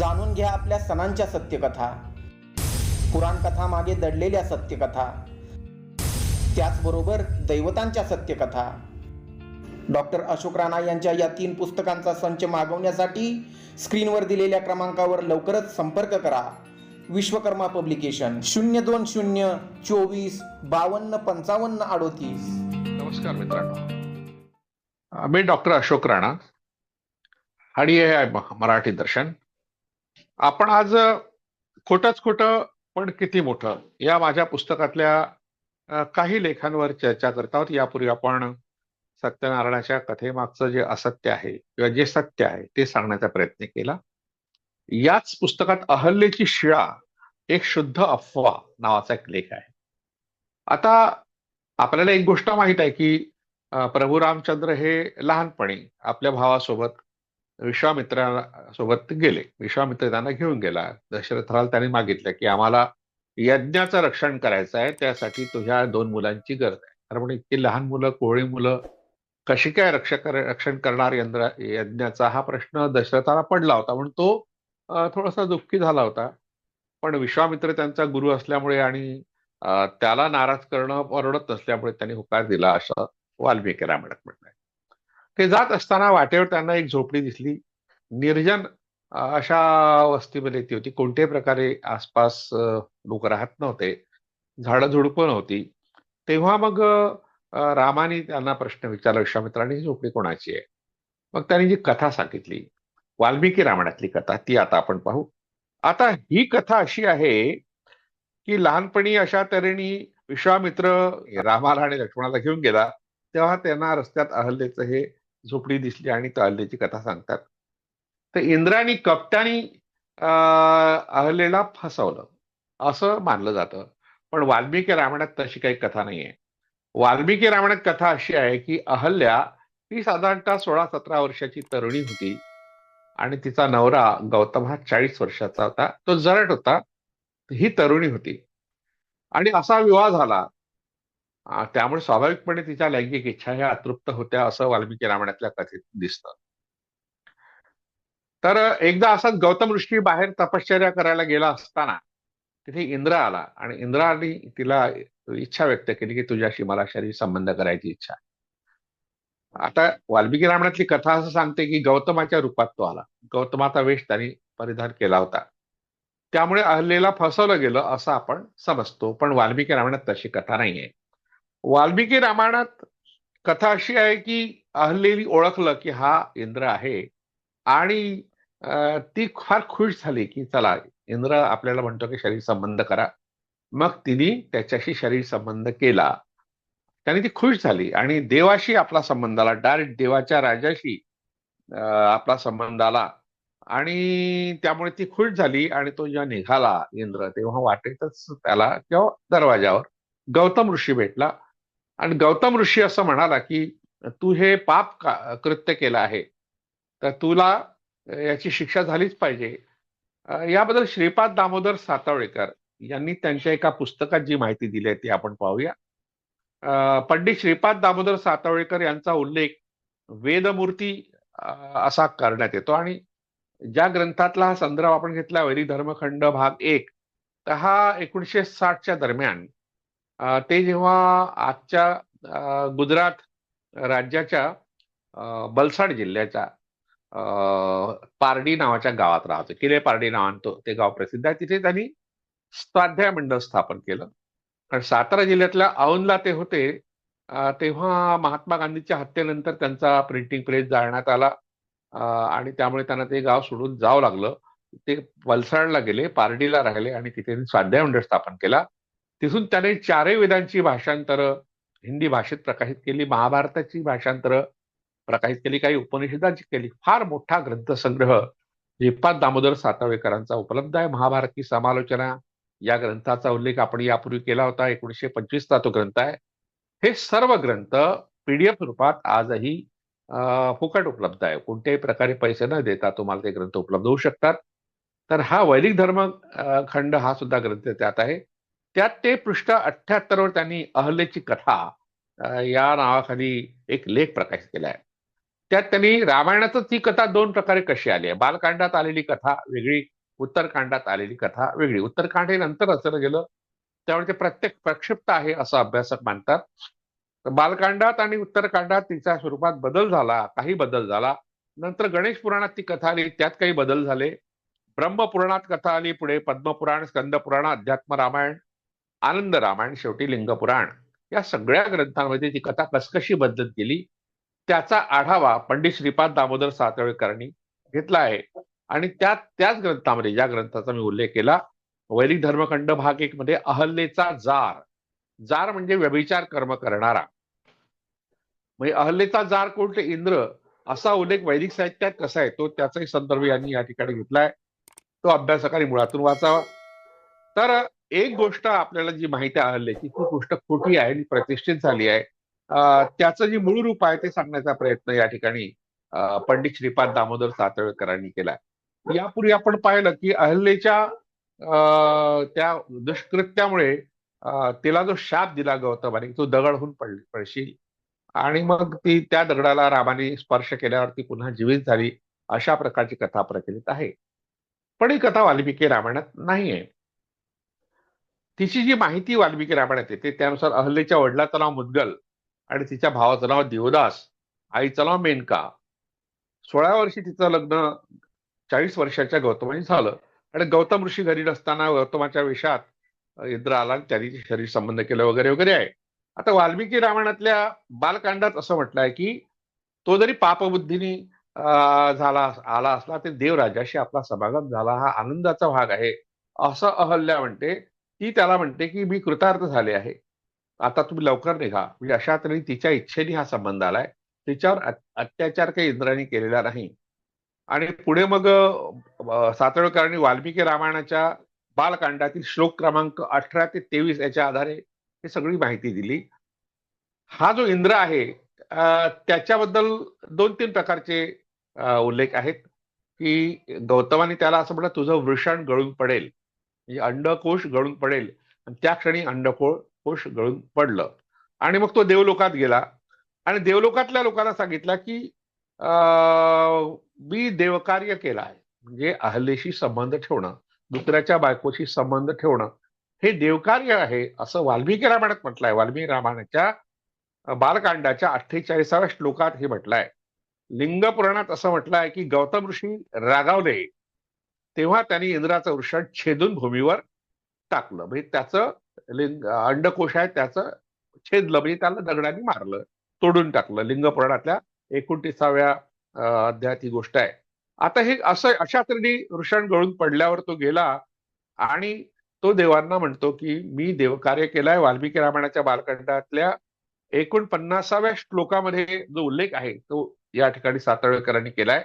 जाणून घ्या आपल्या सणांच्या सत्यकथा. पुराण कथा मागे दडलेल्या सत्यकथा. त्याचबरोबर दैवतांच्या सत्यकथा. डॉक्टर अशोक राणा यांच्या या तीन पुस्तकांचा संच मागवण्यासाठी स्क्रीनवर दिलेल्या क्रमांकावर लवकरच संपर्क करा. विश्वकर्मा पब्लिकेशन शून्य दोन शून्य चोवीस बावन्न पंचावन्न अडोतीस. नमस्कार मित्रांनो. मी डॉक्टर अशोक राणा. आणि हे आहे मराठी दर्शन. आपण आज खोटंच खोटं पण किती मोठं या माझ्या पुस्तकातल्या काही लेखांवर चर्चा करत आहोत. यापूर्वी आपण सत्यनारायणाच्या कथेमागचं जे असत्य आहे किंवा जे सत्य आहे ते सांगण्याचा प्रयत्न केला. याच पुस्तकात अहल्येची शिळा एक शुद्ध अफवा नावाचा एक लेख आहे. आता आपल्याला एक गोष्ट माहीत आहे की प्रभू रामचंद्र हे लहानपणी आपल्या भावासोबत विश्वामित्रासोबत गेले. विश्वामित्र त्यांना घेऊन गेला. दशरथाला त्यांनी मागितलं की आम्हाला यज्ञाचं रक्षण करायचं आहे. त्यासाठी तुझ्या दोन मुलांची गरज आहे. कारण म्हणजे इतकी लहान मुलं कोळी मुलं कशी काय रक्षक रक्षण करणार यंत्र यज्ञाचा हा प्रश्न दशरथाला पडला होता. म्हणून तो थोडासा दुःखी झाला होता. पण विश्वामित्र त्यांचा गुरु असल्यामुळे आणि त्याला नाराज करणं परवडत नसल्यामुळे त्यांनी होकार दिला असं वाल्मिकी रामायणात म्हटलंय ते जात असताना वाटेवर त्यांना एक झोपडी दिसली. निर्जन अशा वस्तीमध्ये ती होती. कोणत्याही प्रकारे आसपास लोक राहत नव्हते. झाडं झुडपं नव्हती. तेव्हा मग रामाने त्यांना प्रश्न विचारला विश्वामित्राने ही झोपडी कोणाची आहे? मग त्यांनी जी कथा सांगितली वाल्मिकी रामायणातली कथा ती आता आपण पाहू. आता ही कथा अशी आहे की लहानपणी अशा तऱ्हेने विश्वामित्र रामाला आणि लक्ष्मणाला घेऊन गेला. तेव्हा त्यांना रस्त्यात अहल्येचं हे झोपडी दिसली आणि तो अहल्याची कथा सांगतात. तर इंद्राने कपट्यानी अं, अहल्येला फसवलं. असं मानलं जातं. पण वाल्मिकी रामायणात तशी काही कथा नाहीये. वाल्मिकी रामायणात कथा अशी आहे की अहल्या ही साधारणतः सोळा सतरा वर्षाची तरुणी होती. आणि तिचा नवरा गौतम हा चाळीस वर्षाचा होता. तो जरट होता. ही तरुणी होती. आणि असा विवाह झाला. त्यामुळे स्वाभाविकपणे तिच्या लैंगिक इच्छा ह्या अतृप्त होत्या असं वाल्मिकी रामायणातल्या कथेत दिसतं. तर एकदा असाच गौतम ऋषी बाहेर तपश्चर्या करायला गेला असताना तिथे इंद्र आला आणि इंद्राने तिला इच्छा व्यक्त केली की तुझ्याशी मला शरीर संबंध करायची इच्छा आता वाल्मिकी रामायणातली कथा असं सांगते की गौतमाच्या रूपात तो आला. गौतमाचा वेश त्यांनी परिधान केला होता. त्यामुळे अहल्येला फसवलं गेलं असं आपण समजतो पण वाल्मिकी रामायणात तशी कथा नाहीये. वाल्मिकी रामायणात कथा अशी आहे की अहल्लेली ओळखलं की हा इंद्र आहे. आणि ती फार खुश झाली की चला इंद्र आपल्याला म्हणतो की शरीर संबंध करा. मग तिने त्याच्याशी शरीर संबंध केला. त्याने ती खुश झाली आणि देवाशी आपला संबंध आला. डायरेक्ट देवाच्या राजाशी आपला संबंध आला. आणि त्यामुळे ती खुश झाली आणि तो जेव्हा निघाला इंद्र तेव्हा वाटेतच त्याला किंवा दरवाजावर गौतम ऋषी भेटला. आणि गौतम ऋषी असं म्हणाला की तू हे पाप कृत्य केलं आहे तर तुला याची शिक्षा झालीच पाहिजे. याबद्दल श्रीपाद दामोदर सातवळेकर यांनी त्यांच्या एका पुस्तकात जी माहिती दिली आहे ती आपण पाहूया. पंडित श्रीपाद दामोदर सातवळेकर यांचा उल्लेख वेदमूर्ती असा करण्यात येतो. आणि ज्या ग्रंथातला हा संदर्भ आपण घेतला वैरी धर्मखंड भाग एक तर हा एकोणीसशे साठच्या दरम्यान ते जेव्हा आजच्या गुजरात राज्याच्या बलसाड जिल्ह्याच्या अ, पारडी नावाच्या गावात राहतो. किले पारडी नावानं ते गाव प्रसिद्ध आहे. तिथे त्यांनी स्वाध्याय मंडळ स्थापन केलं. कारण सातारा जिल्ह्यातल्या औंधला ते होते. तेव्हा महात्मा गांधीच्या हत्येनंतर त्यांचा प्रिंटिंग प्रेस जाळण्यात आला. आणि त्यामुळे त्यांना ते गाव सोडून जावं लागलं. ते वलसाडला गेले पारडीला राहिले आणि तिथे स्वाध्याय मंडळ स्थापन केला. तिथून त्याने चारही वेदांची भाषांतरं हिंदी भाषेत प्रकाशित केली महाभारताची भाषांतरं प्रकाशित केली काही उपनिषदांची केली. फार मोठा ग्रंथसंग्रह श्रीपाद दामोदर सातवेकरांचा उपलब्ध आहे. महाभारती समालोचना या ग्रंथाचा उल्लेख आपण यापूर्वी केला होता. एकोणीसशे पंचवीसचा तो ग्रंथ आहे. हे सर्व ग्रंथ पीडीएफ रूपात आजही फुकट उपलब्ध आहे. कोणत्याही प्रकारे पैसे न देता तुम्हाला ते ग्रंथ उपलब्ध होऊ शकतात. तर हा वैदिक धर्म खंड हा सुद्धा ग्रंथ त्यात आहे. त्यात ते पृष्ठ अठ्ठ्याहत्तर वर त्यांनी अहल्येची कथा या नावाखाली एक लेख प्रकाशित केला आहे त्यात त्यांनी रामायणाचं ती कथा दोन प्रकारे कशी आली आहे? बालकांडात आलेली कथा वेगळी उत्तरकांडात आलेली कथा वेगळी. उत्तरकांड हे नंतर रचलं गेलं. त्यामुळे ते प्रत्येक प्रक्षिप्त आहे असं अभ्यासक मानतात. तर बालकांडात आणि उत्तरकांडात तिच्या स्वरूपात बदल झाला काही बदल झाला. नंतर गणेश पुराणात ती कथा आली त्यात काही बदल झाले. ब्रह्मपुराणात कथा आली पुढे पद्मपुराण स्कंदपुराण अध्यात्म रामायण आनंद रामायण शेवटी लिंगपुराण या सगळ्या ग्रंथांमध्ये ती कथा कसकशी बदलत गेली त्याचा आढावा पंडित श्रीपाद दामोदर सातवेकरांनी घेतला आहे. आणि त्या त्याच ग्रंथामध्ये ज्या ग्रंथाचा मी उल्लेख केला वैदिक धर्मखंड भाग एक मध्ये अहल्येचा जार. जार म्हणजे व्यभिचार कर्म करणारा. म्हणजे अहल्येचा जार कोणते इंद्र. असा उल्लेख वैदिक साहित्यात कसा आहे? तो त्याचाही संदर्भ यांनी या ठिकाणी घेतलाय. तो अभ्यासकांनी मुळातून वाचावा. तर एक गोष्ट आपल्याला जी माहिती आहे ती गोष्ट खोटी आहे आणि प्रतिष्ठित झाली आहे. त्याचं जे मूळ रूप आहे ते सांगण्याचा प्रयत्न या ठिकाणी पंडित श्रीपाद दामोदर सातळकरांनी केला यापूर्वी आपण पाहिलं की अहल्येच्या त्या दुष्कृत्यामुळे तिला जो शाप दिला गौतमाने तो दगड होऊन पड पडशील. आणि मग ती त्या दगडाला रामाने स्पर्श केल्यावर ती पुन्हा जीवित झाली अशा प्रकारची कथा प्रचलित आहे. पण ही कथा वाल्मिकी रामायणात नाहीये. तिची जी माहिती वाल्मिकी रामायणात येते त्यानुसार अहल्येच्या वडिलाचं नाव मुद्गल आणि तिच्या भावाचं नाव देवदास आईचं नाव मेनका. सोळा वर्षी तिचं लग्न चाळीस वर्षाच्या गौतमाने झालं. आणि गौतम ऋषी घरी नसताना गौतमाच्या वेशात इंद्र आला आणि त्यांनी शरीर संबंध केलं वगैरे वगैरे आहे. आता वाल्मिकी रामायणातल्या बालकांडात असं म्हटलंय की तो जरी पापबुद्धीने झाला आला असला तरी देवराजाशी आपला समागम झाला. हा आनंदाचा भाग आहे. असं अहल्या म्हणते. ती त्याला म्हणते की मी कृतार्थ झाले आहे. आता तुम्ही लवकर निघा. म्हणजे अशा तऱ्हेने तिच्या इच्छेने हा संबंध आलाय. तिच्यावर अत्याचार काही इंद्राने केलेला नाही. आणि पुढे मग सातळकरांनी वाल्मिकी रामायणाच्या बालकांडातील श्लोक क्रमांक अठरा ते तेवीस याच्या आधारे हे सगळी माहिती दिली. हा जो इंद्र आहे त्याच्याबद्दल दोन तीन प्रकारचे उल्लेख आहेत. की गौतमाने त्याला असं म्हटलं तुझं वृषण गळून पडेल. म्हणजे अंडकोश गळून पडेल. त्या क्षणी अंडकोश कोश गळून पडलं. आणि मग तो देवलोकात गेला. आणि देवलोकातल्या लोकांना सांगितलं की अं, मी देवकार्य केलं आहे. म्हणजे अहल्येशी संबंध ठेवणं दुसऱ्याच्या बायकोशी संबंध ठेवणं हे देवकार्य आहे असं वाल्मिकी रामायणात म्हटलंय. वाल्मिकी रामायणाच्या बालकांडाच्या अठ्ठेचाळीसाव्या श्लोकात हे म्हटलंय. लिंग पुराणात असं म्हटलंय की गौतम ऋषी रागावले. तेव्हा त्यांनी इंद्राचं वृषण छेदून भूमीवर टाकलं. म्हणजे त्याचं लिंग अंडकोश आहे त्याचं छेदलं. म्हणजे त्याला दगडाने मारलं तोडून टाकलं. लिंगपुराणातल्या एकोणतीसाव्या अं, अध्यायात ही गोष्ट आहे. आता हे असं अशा तऱ्हेने वृषण गळून पडल्यावर तो गेला आणि तो देवांना म्हणतो की मी देवकार्य केलंय वाल्मिकी रामायणाच्या बालकांडातल्या एकोणपन्नासाव्या श्लोकामध्ये जो उल्लेख आहे तो या ठिकाणी सातळकरांनी केलाय.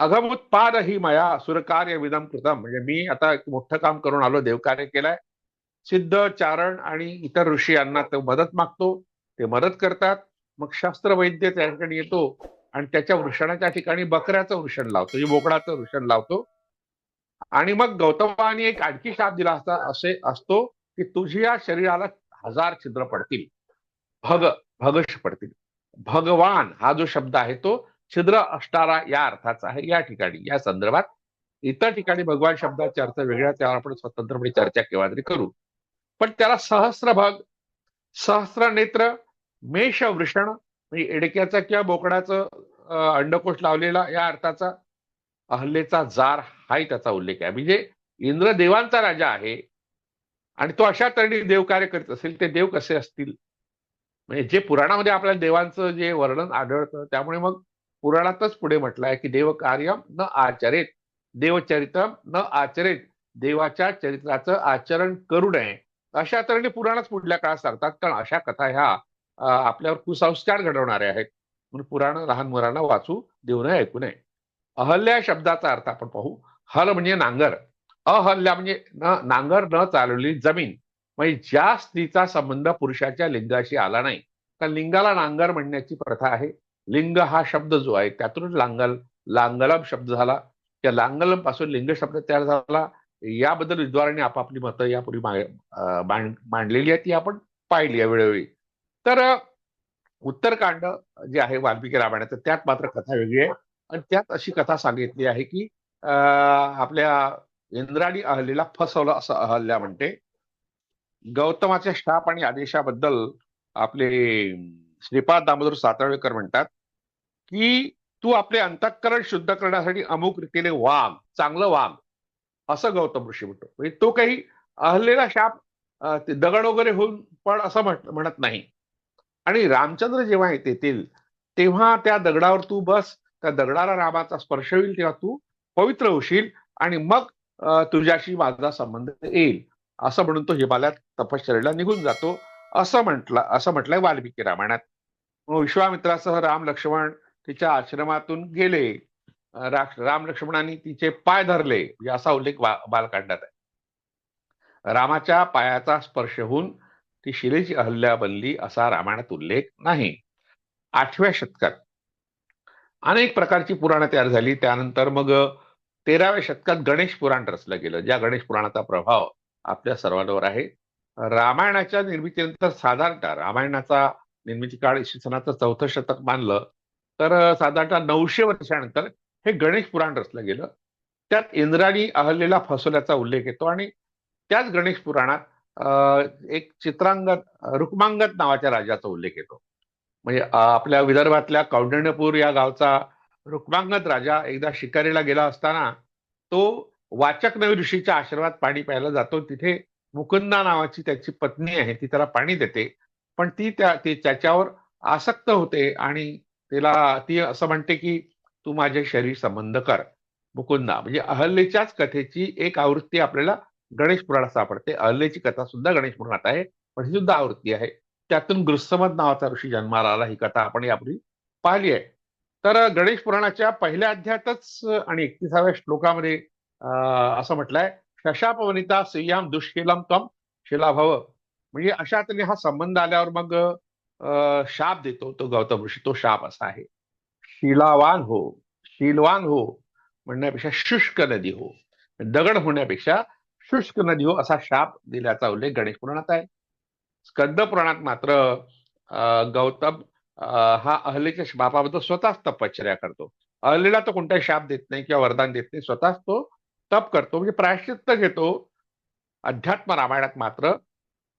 अघमुत पाद ही मया सुरकार्य विदम कृतम. म्हणजे मी आता एक मोठं काम करून आलो देवकार्य केलंय. सिद्ध चारण आणि इतर ऋषी यांना तो मदत मागतो. ते मदत करतात. मग शास्त्र वैद्य त्या ठिकाणी येतो आणि त्याच्या वृषणाच्या ठिकाणी बकऱ्याचं वृषण लावतो. म्हणजे बोकडाचं वृषण लावतो. आणि मग गौतमाने एक आणखी शाप दिला असता असे असतो की तुझ्या शरीराला हजार छिद्र पडतील. भग भगश पडतील. भगवान हा जो शब्द आहे तो छिद्र असणारा या अर्थाचा आहे. या ठिकाणी या संदर्भात इतर ठिकाणी भगवान शब्दाचा अर्थ वेगळ्या त्यावर आपण स्वतंत्रपणे चर्चा केव्हा तरी करू. पण त्याला सहस्त्रभग सहस्र नेत्र मेष वृषण म्हणजे एडक्याचा किंवा बोकडाचं अंडकोश लावलेला या अर्थाचा अहल्लेचा जार हाही त्याचा उल्लेख आहे. म्हणजे इंद्र देवांचा राजा आहे आणि तो अशा तऱ्हेने देवकार्य करीत असेल ते देव कसे असतील? म्हणजे जे पुराणामध्ये आपल्याला देवांचं जे वर्णन आढळतं त्यामुळे मग पुराणातच पुढे म्हटलं आहे की देवकार्य न आचरेत देवचरित्रम न आचरेत देवाच्या चरित्राचं आचरण करू नये. अशा तऱ्हेने पुराणच पुढल्या काळात सांगतात कारण अशा कथा ह्या आपल्यावर कुसंस्कार घडवणाऱ्या आहेत. म्हणून पुराण लहान मुलांना वाचू देऊ नये ऐकू नये. अहल्या शब्दाचा अर्थ आपण पाहू. हल म्हणजे नांगर. अहल्या म्हणजे न नांगर न चालवलेली जमीन. म्हणजे ज्या स्त्रीचा संबंध पुरुषाच्या लिंगाशी आला नाही. तर लिंगाला नांगर म्हणण्याची प्रथा आहे. लिंग हा शब्द जो आहे त्यातूनच लांगल लांगलम शब्द झाला. त्या लांगलमपासून लिंग शब्द तयार झाला. याबद्दल विद्वारांनी आपापली मतं यापूर्वी मांडलेली आहेत ती आपण पाहिली आहे वेळोवेळी. तर उत्तरकांड जे आहे वाल्मिकी रामायणाचं त्यात मात्र कथा वेगळी आहे. आणि त्यात अशी कथा सांगितली आहे की अं, आपल्या इंद्राणी अहल्येला फसवलं असं अहल्या म्हणते. गौतमाच्या शाप आणि आदेशाबद्दल आपले श्रीपाद दामोदर सातळेकर म्हणतात. की तू आपले अंतःकरण शुद्ध करण्यासाठी अमुक रीतीने वाम चांगलं वाम असं गौतम ऋषी म्हणतो. म्हणजे तो काही अहलेला शाप दगड वगैरे होऊन पण असं म्हट- म्हणत नाही. आणि रामचंद्र जेव्हा येतील तेव्हा त्या दगडावर तू बस त्या दगडाला रामाचा स्पर्श होईल तेव्हा तू पवित्र होशील आणि मग तुझ्याशी माझा संबंध येईल. असं म्हणून तो हिमालयात तपश्चर्याला निघून जातो. असं म्हटलं असं म्हटलंय वाल्मिकी रामायणात. विश्वामित्रासह राम लक्ष्मण तिच्या आश्रमातून गेले. राम लक्ष्मणांनी तिचे पाय धरले. म्हणजे असा उल्लेख बालकांडात आहे. रामाच्या पायाचा स्पर्श होऊन ती शिलेची अहल्या बनली असा रामायणात उल्लेख नाही. आठव्या शतकात अनेक प्रकारची पुराणं तयार झाली. त्यानंतर मग तेराव्या शतकात गणेश पुराण रचलं गेलं. ज्या गणेश पुराणाचा प्रभाव आपल्या सर्वांवर आहे. रामायणाच्या निर्मितीनंतर साधारणतः रामायणाचा निर्मिती काळ इसवी सनाचं चौथं शतक मानलं तर साधारणतः नऊशे वर्षानंतर हे गणेश पुराण रचलं गेलं. त्यात इंद्राणी अहल्येला फसवल्याचा उल्लेख येतो आणि त्याच गणेश पुराणात एक चित्रांगत रुक्मांगत नावाच्या राजाचा उल्लेख येतो. म्हणजे आपल्या विदर्भातल्या कौंडण्यपूर या गावचा रुक्मांगत राजा एकदा शिकारीला गेला असताना तो वाचक नवी ऋषीच्या आश्रमात पाणी प्यायला जातो. तिथे मुकुंदा नावाची त्याची पत्नी आहे ती त्याला पाणी देते. पण ती त्या ती त्याच्यावर आसक्त होते आणि तिला ती असं म्हणते की तू माझे शरीर संबंध कर. मुकुंदा म्हणजे अहल्येच्याच कथेची एक आवृत्ती आपल्याला गणेश पुराणात सापडते. अहल्येची कथा सुद्धा गणेश पुराणात आहे पण ही सुद्धा आवृत्ती आहे. त्यातून गृत्समद नावाचा ऋषी जन्माला आला ही कथा आपण यापूर्वी पाहिली आहे. तर गणेश पुराणाच्या पहिल्या अध्यायातच आणि एकतीसाव्या श्लोकामध्ये अं, असं म्हटलंय शशापवनिता वनिता दुष्केलम दुष्शीलम तम शिलाभव. म्हणजे अशा तऱ्हेने हा संबंध आल्यावर मग शाप देतो तो गौतम ऋषी. तो शाप असा आहे. शिलावान हो शीलवान हो म्हणण्यापेक्षा शुष्क नदी हो. दगड होण्यापेक्षा शुष्क नदी हो असा शाप दिल्याचा उल्लेख गणेश पुराणात आहे. स्कंद पुराणात मात्र अं, गौतम हा अहलेच्या बापाबद्दल स्वतःच तपश्चर्या करतो. अहलेला तो कोणताही शाप देत नाही किंवा वरदान देत नाही स्वतःच तो तप करतो. म्हणजे प्रायश्चित्त घेतो. अध्यात्म रामायणात मात्र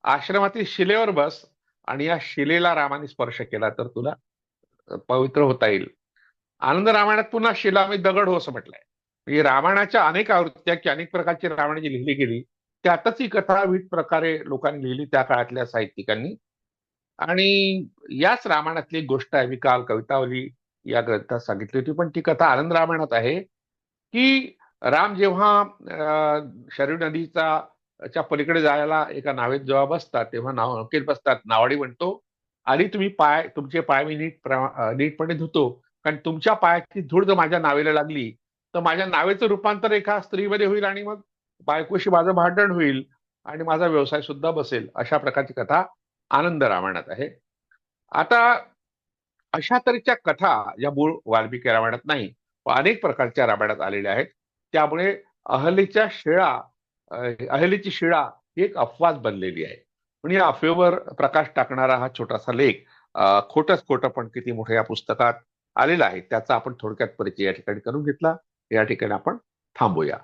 आश्रमातील शिलेवर बस आणि या शिलेला रामाने स्पर्श केला तर तुला पवित्र होता येईल. आनंद रामायणात पुन्हा शिला मी दगड हो असं म्हटलंय. म्हणजे रामायणाच्या अनेक आवृत्त्या की अनेक प्रकारची रामायणाची लिहिली गेली त्यातच ही कथा विविध प्रकारे लोकांनी लिहिली त्या काळातल्या साहित्यिकांनी. आणि याच रामायणातली एक गोष्ट आहे मी काल कवितावली या ग्रंथात सांगितली होती पण ती कथा आनंद रामायणात आहे की राम जेव्हा शरीर नदीचा च्या पलीकडे जायला एका नावेत जेव्हा बसतात तेव्हा नाव नौकेत बसतात नावाडी म्हणतो आणि तुम्ही पाय तुमचे पाय मी नीट नीटपणे धुतो कारण तुमच्या पायाची धूळ जर माझ्या नावेला लागली तर माझ्या नावेचं रूपांतर एका स्त्रीमध्ये होईल आणि मग बायकोशी माझं भांडण होईल आणि माझा व्यवसाय सुद्धा बसेल. अशा प्रकारची कथा आनंद रामायणात आहे. आता अशा तऱ्हेच्या कथा या मूळ वाल्मिकी रामायणात नाही अनेक प्रकारच्या रामायणात आलेल्या आहेत. त्यामुळे अहलीच्या शेळा अहलीची शिळा ही एक अपवाद बनलेली आहे. पण या अफवेवर प्रकाश टाकणारा हा छोटासा लेख खोटच खोटं पण किती मोठं या पुस्तकात आलेला आहे. त्याचा आपण थोडक्यात परिचय या ठिकाणी करून घेतला. या ठिकाणी आपण थांबूया.